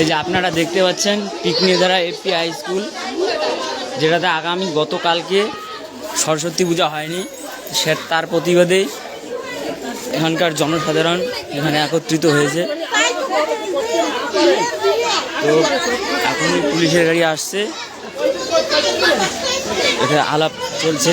এই যে আপনারা দেখতে পাচ্ছেন পিকনিধারা এপি হাই স্কুল, যেটাতে আগামী গতকালকে সরস্বতী পূজা হয়নি, সে তার প্রতিবাদে এখানকার জনসাধারণ এখানে একত্রিত হয়েছে। তো এখন পুলিশের গাড়ি আসছে। এটা আলাপ চলছে।